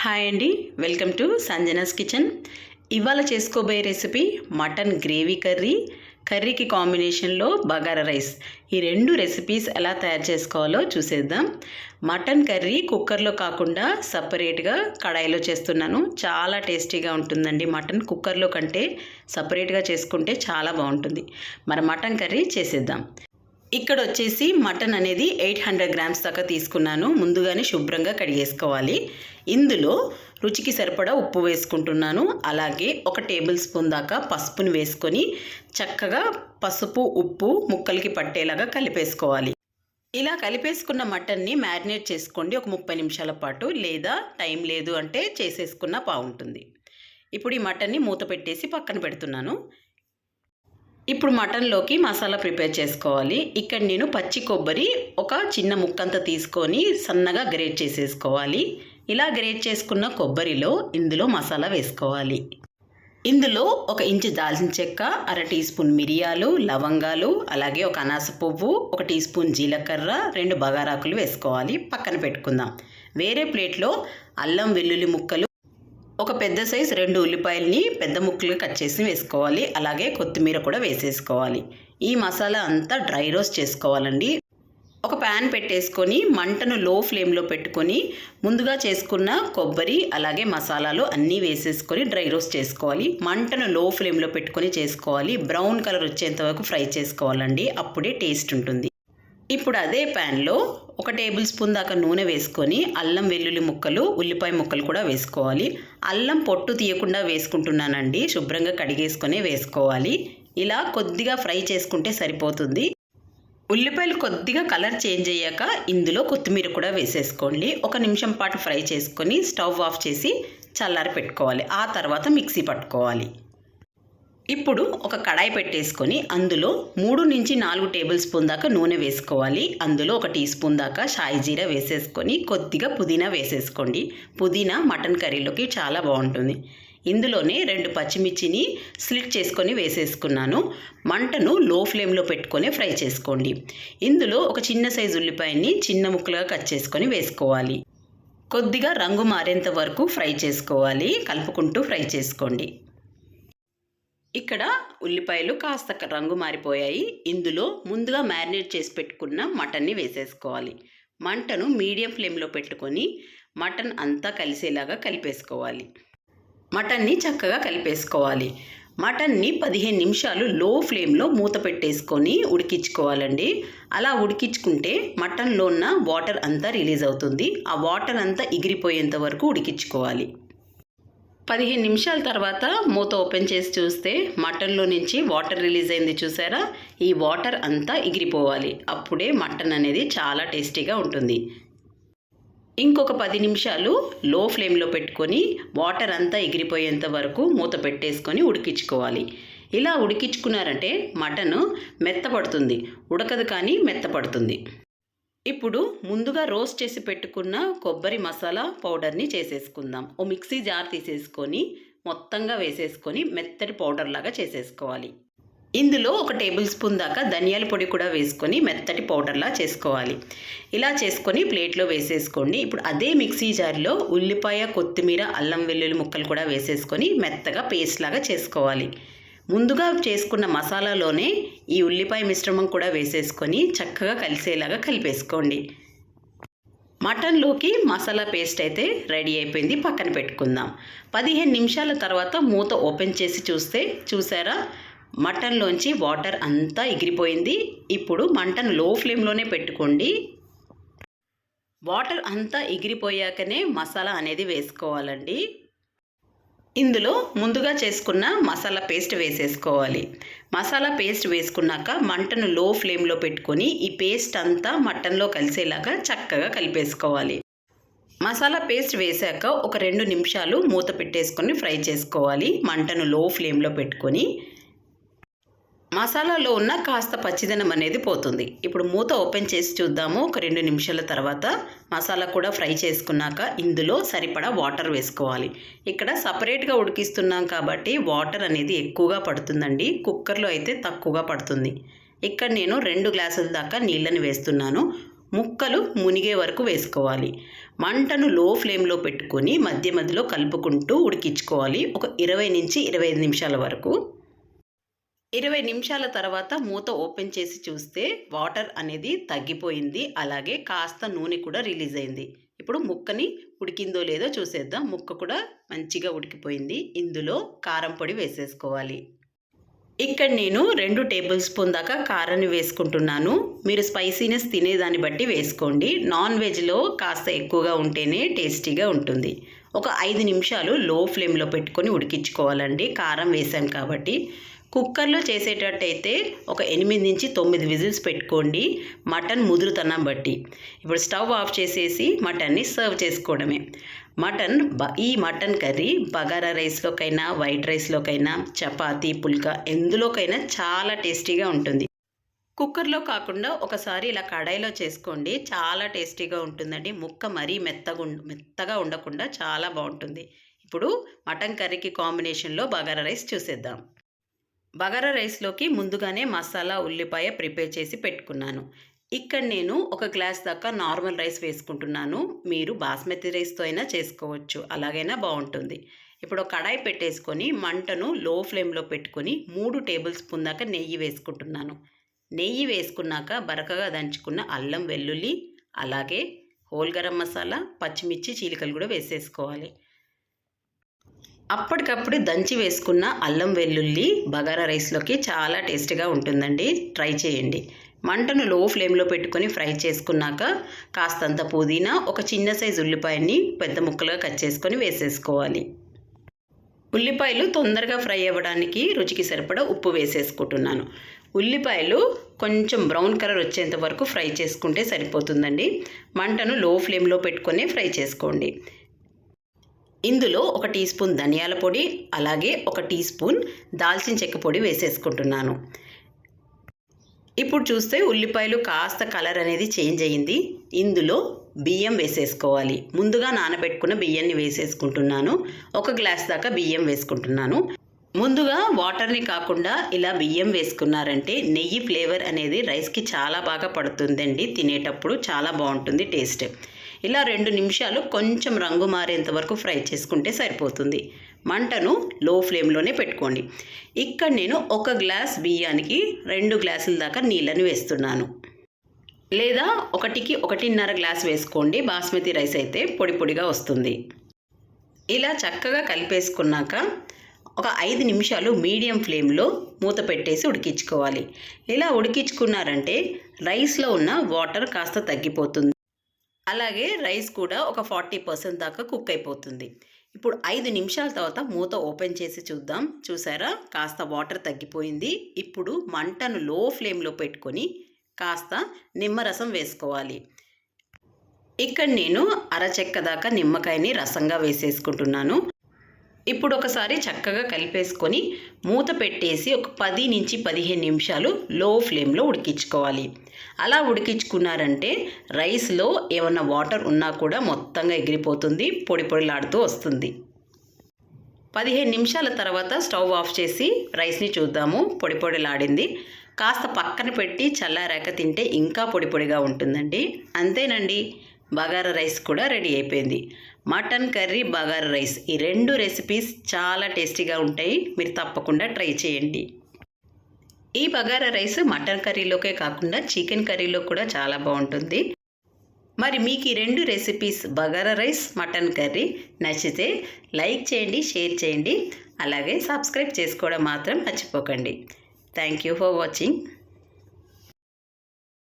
Hi అండి. Welcome to Sanjana's kitchen. ఇవాళ చేసుకోబోయే రెసిపీ మటన్ గ్రేవీ కర్రీ. కర్రీకి కాంబినేషన్లో బగారా రైస్. ఈ రెండు రెసిపీస్ ఎలా తయారు చేసుకోవాలో చూసేద్దాం. మటన్ కర్రీ కుక్కర్లో కాకుండా సపరేట్గా కడాయిలో చేస్తున్నాను. చాలా టేస్టీగా ఉంటుందండి మటన్. కుక్కర్లో కంటే సపరేట్గా చేసుకుంటే చాలా బాగుంటుంది. మరి మటన్ కర్రీ చేసేద్దాం. ఇక్కడ వచ్చేసి మటన్ అనేది ఎయిట్ హండ్రెడ్ గ్రామ్స్ దాకా తీసుకున్నాను. ముందుగానే శుభ్రంగా కడిగేసుకోవాలి. ఇందులో రుచికి సరిపడా ఉప్పు వేసుకుంటున్నాను. అలాగే ఒక టేబుల్ స్పూన్ దాకా పసుపుని వేసుకొని చక్కగా పసుపు ఉప్పు ముక్కలకి పట్టేలాగా కలిపేసుకోవాలి. ఇలా కలిపేసుకున్న మటన్ని మ్యారినేట్ చేసుకోండి. ఒక ముప్పై నిమిషాల పాటు లేదా టైం లేదు అంటే చేసేసుకున్న బాగుంటుంది ఇప్పుడు ఈ మటన్ని మూత పెట్టేసి పక్కన పెడుతున్నాను. ఇప్పుడు మటన్లోకి మసాలా ప్రిపేర్ చేసుకోవాలి. ఇక్కడ నేను పచ్చి కొబ్బరి ఒక చిన్న ముక్కంత తీసుకొని సన్నగా గ్రేట్ చేసేసుకోవాలి. ఇలా గ్రేట్ చేసుకున్న కొబ్బరిలో ఇందులో మసాలా వేసుకోవాలి. ఇందులో ఒక ఇంచు దాల్చిన చెక్క అర టీ స్పూన్ మిరియాలు లవంగాలు అలాగే ఒక అనాస పువ్వు ఒక టీ స్పూన్ జీలకర్ర రెండు బగారాకులు వేసుకోవాలి. పక్కన పెట్టుకుందాం. వేరే ప్లేట్లో అల్లం వెల్లుల్లి ముక్కలు ఒక పెద్ద సైజ్ రెండు ఉల్లిపాయల్ని పెద్ద ముక్కలుగా కట్ చేసి వేసుకోవాలి. అలాగే కొత్తిమీర కూడా వేసేసుకోవాలి. ఈ మసాలా అంతా డ్రై రోస్ట్ చేసుకోవాలండి. ఒక ప్యాన్ పెట్టేసుకొని మంటను లో ఫ్లేమ్లో పెట్టుకొని ముందుగా చేసుకున్న కొబ్బరి అలాగే మసాలాలు అన్నీ వేసేసుకొని డ్రై రోస్ట్ చేసుకోవాలి. మంటను లో ఫ్లేమ్లో పెట్టుకొని చేసుకోవాలి. బ్రౌన్ కలర్ వచ్చేంత వరకు ఫ్రై చేసుకోవాలండి. అప్పుడే టేస్ట్ ఉంటుంది. ఇప్పుడు అదే ప్యాన్లో ఒక టేబుల్ స్పూన్ దాకా నూనె వేసుకొని అల్లం వెల్లుల్లి ముక్కలు ఉల్లిపాయ ముక్కలు కూడా వేసుకోవాలి. అల్లం పొట్టు తీయకుండా వేసుకుంటున్నానండి. శుభ్రంగా కడిగేసుకొని వేసుకోవాలి. ఇలా కొద్దిగా ఫ్రై చేసుకుంటే సరిపోతుంది. ఉల్లిపాయలు కొద్దిగా కలర్ చేంజ్ అయ్యాక ఇందులో కొత్తిమీర కూడా వేసేసుకోండి. ఒక నిమిషం పాటు ఫ్రై చేసుకొని స్టవ్ ఆఫ్ చేసి చల్లారి పెట్టుకోవాలి ఆ తర్వాత మిక్సీ పట్టుకోవాలి. ఇప్పుడు ఒక కడాయి పెట్టేసుకొని అందులో మూడు నుంచి నాలుగు టేబుల్ స్పూన్ దాకా నూనె వేసుకోవాలి. అందులో ఒక టీ స్పూన్ దాకా షాయి జీరా వేసేసుకొని కొద్దిగా పుదీనా వేసేసుకోండి. పుదీనా మటన్ కర్రీలోకి చాలా బాగుంటుంది. ఇందులోనే రెండు పచ్చిమిర్చిని స్లిట్ చేసుకొని వేసేసుకున్నాను. మంటను లో ఫ్లేమ్లో పెట్టుకొని ఫ్రై చేసుకోండి. ఇందులో ఒక చిన్న సైజు ఉల్లిపాయని చిన్న ముక్కలుగా కట్ చేసుకొని వేసుకోవాలి. కొద్దిగా రంగు మారేంత వరకు ఫ్రై చేసుకోవాలి. కలుపుకుంటూ ఫ్రై చేసుకోండి. ఇక్కడ ఉల్లిపాయలు కాస్త రంగు మారిపోయాయి. ఇందులో ముందుగా మ్యారినేట్ చేసి పెట్టుకున్న మటన్ని వేసేసుకోవాలి. మంటను మీడియం ఫ్లేమ్లో పెట్టుకొని మటన్ అంతా కలిసేలాగా కలిపేసుకోవాలి. మటన్ని చక్కగా కలిపేసుకోవాలి. మటన్ని పదిహేను నిమిషాలు లో ఫ్లేమ్లో మూత పెట్టేసుకొని ఉడికించుకోవాలండి. అలా ఉడికించుకుంటే మటన్లో ఉన్న వాటర్ అంతా రిలీజ్ అవుతుంది. ఆ వాటర్ అంతా ఎగిరిపోయేంత వరకు ఉడికించుకోవాలి. పదిహేను నిమిషాల తర్వాత మూత ఓపెన్ చేసి చూస్తే మటన్లో నుంచి వాటర్ రిలీజ్ అయింది చూసారా? ఈ వాటర్ అంతా ఎగిరిపోవాలి. అప్పుడే మటన్ అనేది చాలా టేస్టీగా ఉంటుంది. ఇంకొక పది నిమిషాలు లో ఫ్లేమ్లో పెట్టుకొని వాటర్ అంతా ఎగిరిపోయేంత వరకు మూత పెట్టేసుకొని ఉడికించుకోవాలి. ఇలా ఉడికించుకున్నారంటే మటన్ మెత్తపడుతుంది. ఉడకదు కానీ మెత్తపడుతుంది. ఇప్పుడు ముందుగా రోస్ట్ చేసి పెట్టుకున్న కొబ్బరి మసాలా పౌడర్ని చేసేసుకుందాం. ఓ మిక్సీ జార్ తీసేసుకొని మొత్తంగా వేసేసుకొని మెత్తటి పౌడర్ లాగా చేసేసుకోవాలి. ఇందులో ఒక టేబుల్ స్పూన్ దాకా ధనియాల పొడి కూడా వేసుకొని మెత్తటి పౌడర్లా చేసుకోవాలి. ఇలా చేసుకొని ప్లేట్లో వేసేసుకోండి. ఇప్పుడు అదే మిక్సీ జార్లో ఉల్లిపాయ కొత్తిమీర అల్లం వెల్లుల్లి ముక్కలు కూడా వేసేసుకొని మెత్తగా పేస్ట్ లాగా చేసుకోవాలి. ముందుగా చేసుకున్న మసాలాలోనే ఈ ఉల్లిపాయ మిశ్రమం కూడా వేసేసుకొని చక్కగా కలిసేలాగా కలిపేసుకోండి. మటన్లోకి మసాలా పేస్ట్ అయితే రెడీ అయిపోయింది. పక్కన పెట్టుకుందాం. పదిహేను నిమిషాల తర్వాత మూత ఓపెన్ చేసి చూస్తే చూసారా? మటన్లోంచి వాటర్ అంతా ఎగిరిపోయింది. ఇప్పుడు మంటను లో ఫ్లేమ్లోనే పెట్టుకోండి. వాటర్ అంతా ఎగిరిపోయాకనే మసాలా అనేది వేసుకోవాలండి. ఇందులో ముందుగా చేసుకున్న మసాలా పేస్ట్ వేసేసుకోవాలి. మసాలా పేస్ట్ వేసుకున్నాక మంటను లో ఫ్లేమ్లో పెట్టుకొని ఈ పేస్ట్ అంతా మటన్లో కలిసేలాగా చక్కగా కలిపేసుకోవాలి. మసాలా పేస్ట్ వేసాక ఒక రెండు నిమిషాలు మూత పెట్టేసుకొని ఫ్రై చేసుకోవాలి. మంటను లో ఫ్లేమ్లో పెట్టుకొని మసాలాలో ఉన్న కాస్త పచ్చిదనం అనేది పోతుంది. ఇప్పుడు మూత ఓపెన్ చేసి చూద్దాము. ఒక రెండు నిమిషాల తర్వాత మసాలా కూడా ఫ్రై చేసుకున్నాక ఇందులో సరిపడా వాటర్ వేసుకోవాలి. ఇక్కడ సపరేట్గా ఉడికిస్తున్నాం కాబట్టి వాటర్ అనేది ఎక్కువగా పడుతుందండి. కుక్కర్లో అయితే తక్కువగా పడుతుంది. ఇక్కడ నేను రెండు గ్లాసుల దాకా నీళ్ళని వేస్తున్నాను. ముక్కలు మునిగే వరకు వేసుకోవాలి. మంటను లో ఫ్లేమ్లో పెట్టుకొని మధ్య మధ్యలో కలుపుకుంటూ ఉడికించుకోవాలి. ఒక ఇరవై నుంచి ఇరవై ఐదు నిమిషాల వరకు. ఇరవై నిమిషాల తర్వాత మూత ఓపెన్ చేసి చూస్తే వాటర్ అనేది తగ్గిపోయింది. అలాగే కాస్త నూనె కూడా రిలీజ్ అయింది. ఇప్పుడు ముక్కని ఉడికిందో లేదో చూసేద్దాం. ముక్క కూడా మంచిగా ఉడికిపోయింది. ఇందులో కారం పొడి వేసేసుకోవాలి. ఇక్కడ నేను రెండు టేబుల్ స్పూన్ దాకా కారాన్ని వేసుకుంటున్నాను. మీరు స్పైసీనెస్ తినేదాన్ని బట్టి వేసుకోండి. నాన్ వెజ్లో కాస్త ఎక్కువగా ఉంటేనే టేస్టీగా ఉంటుంది. ఒక ఐదు నిమిషాలు లో ఫ్లేమ్లో పెట్టుకొని ఉడికించుకోవాలండి. కారం వేసాం కాబట్టి. కుక్కర్లో చేసేటట్టయితే ఒక ఎనిమిది నుంచి తొమ్మిది విజిల్స్ పెట్టుకోండి. మటన్ ముదురుతనం బట్టి. ఇప్పుడు స్టవ్ ఆఫ్ చేసేసి మటన్ని సర్వ్ చేసుకోవడమే. మటన్ ఈ మటన్ కర్రీ బగారా రైస్లోకైనా వైట్ రైస్లోకైనా చపాతీ పుల్కా ఎందులోకైనా చాలా టేస్టీగా ఉంటుంది. కుక్కర్లో కాకుండా ఒకసారి ఇలా కడాయిలో చేసుకోండి. చాలా టేస్టీగా ఉంటుందండి. ముక్క మరీ మెత్తగా మెత్తగా ఉండకుండా చాలా బాగుంటుంది. ఇప్పుడు మటన్ కర్రీకి కాంబినేషన్లో బగారా రైస్ చూసేద్దాం. బగారా రైస్లోకి ముందుగానే మసాలా ఉల్లిపాయ ప్రిపేర్ చేసి పెట్టుకున్నాను. ఇక్కడ నేను ఒక గ్లాస్ దాకా నార్మల్ రైస్ వేసుకుంటున్నాను. మీరు బాస్మతి రైస్తో అయినా చేసుకోవచ్చు. అలాగైనా బాగుంటుంది. ఇప్పుడు కడాయి పెట్టేసుకొని మంటను లో ఫ్లేమ్లో పెట్టుకొని మూడు టేబుల్ స్పూన్ దాకా నెయ్యి వేసుకుంటున్నాను. నెయ్యి వేసుకున్నాక బరకగా దంచుకున్న అల్లం వెల్లుల్లి అలాగే హోల్ గరం మసాలా పచ్చిమిర్చి చీలికలు కూడా వేసేసుకోవాలి. అప్పటికప్పుడు దంచి వేసుకున్న అల్లం వెల్లుల్లి బగారా రైస్లోకి చాలా టేస్టీగా ఉంటుందండి. ట్రై చేయండి. మంటను లో ఫ్లేమ్లో పెట్టుకొని ఫ్రై చేసుకున్నాక కాస్తంత పుదీనా ఒక చిన్న సైజు ఉల్లిపాయని పెద్ద ముక్కలుగా కట్ చేసుకొని వేసేసుకోవాలి. ఉల్లిపాయలు తొందరగా ఫ్రై అవ్వడానికి రుచికి సరిపడా ఉప్పు వేసేసుకుంటున్నాను. ఉల్లిపాయలు కొంచెం బ్రౌన్ కలర్ వచ్చేంత వరకు ఫ్రై చేసుకుంటే సరిపోతుందండి. మంటను లో ఫ్లేమ్లో పెట్టుకొని ఫ్రై చేసుకోండి. ఇందులో ఒక టీ స్పూన్ ధనియాల పొడి అలాగే ఒక టీ స్పూన్ దాల్చిన చెక్క పొడి వేసేసుకుంటున్నాను. ఇప్పుడు చూస్తే ఉల్లిపాయలు కాస్త కలర్ అనేది చేంజ్ అయ్యింది ఇందులో బియ్యం వేసేసుకోవాలి. ముందుగా నానబెట్టుకున్న బియ్యాన్ని వేసేసుకుంటున్నాను. ఒక గ్లాస్ దాకా బియ్యం వేసుకుంటున్నాను. ముందుగా వాటర్ని కాకుండా ఇలా బియ్యం వేసుకున్నారంటే నెయ్యి ఫ్లేవర్ అనేది రైస్కి చాలా బాగా పడుతుందండి. తినేటప్పుడు చాలా బాగుంటుంది టేస్ట్. ఇలా రెండు నిమిషాలు కొంచెం రంగు మారేంత వరకు ఫ్రై చేసుకుంటే సరిపోతుంది. మంటను లో ఫ్లేమ్లోనే పెట్టుకోండి. ఇక్కడ నేను ఒక గ్లాస్ బియ్యానికి రెండు గ్లాసుల దాకా నీళ్ళని వేస్తున్నాను. లేదా ఒకటికి ఒకటిన్నర గ్లాస్ వేసుకోండి. బాస్మతి రైస్ అయితే పొడి పొడిగా వస్తుంది. ఇలా చక్కగా కలిపేసుకున్నాక ఒక ఐదు నిమిషాలు మీడియం ఫ్లేమ్లో మూత పెట్టేసి ఉడికించుకోవాలి. ఇలా ఉడికించుకున్నారంటే రైస్లో ఉన్న వాటర్ కాస్త తగ్గిపోతుంది. అలాగే రైస్ కూడా ఒక ఫార్టీ పర్సెంట్ దాకా కుక్ అయిపోతుంది. ఇప్పుడు ఐదు నిమిషాల తర్వాత మూత ఓపెన్ చేసి చూద్దాం. చూసారా? కాస్త వాటర్ తగ్గిపోయింది. ఇప్పుడు మంటను లో ఫ్లేమ్లో పెట్టుకొని కాస్త నిమ్మరసం వేసుకోవాలి. ఇక్కడ నేను అరచెక్క దాకా నిమ్మకాయని రసంగా వేసేసుకుంటున్నాను. ఇప్పుడు ఒకసారి చక్కగా కలిపేసుకొని మూత పెట్టేసి ఒక పది నుంచి పదిహేను నిమిషాలు లో ఫ్లేమ్లో ఉడికించుకోవాలి. అలా ఉడికించుకున్నారంటే రైస్లో ఏమన్నా వాటర్ ఉన్నా కూడా మొత్తంగా ఎగిరిపోతుంది పొడి పొడిలాడుతూ వస్తుంది. పదిహేను నిమిషాల తర్వాత స్టవ్ ఆఫ్ చేసి రైస్ని చూద్దాము పొడి పొడిలాడింది. కాస్త పక్కన పెట్టి చల్లారాక తింటే ఇంకా పొడి పొడిగా ఉంటుందండి. అంతేనండి. బగారా రైస్ కూడా రెడీ అయిపోయింది. మటన్ కర్రీ బగారా రైస్ ఈ రెండు రెసిపీస్ చాలా టేస్టీగా ఉంటాయి. మీరు తప్పకుండా ట్రై చేయండి. ఈ బగారా రైస్ మటన్ కర్రీలోకే కాకుండా చికెన్ కర్రీలో కూడా చాలా బాగుంటుంది. మరి మీకు ఈ రెండు recipes bagara rice mutton curry నచ్చితే లైక్ చేయండి షేర్ చేయండి. అలాగే సబ్స్క్రైబ్ చేసుకోవడం మాత్రం మర్చిపోకండి. Thank you for watching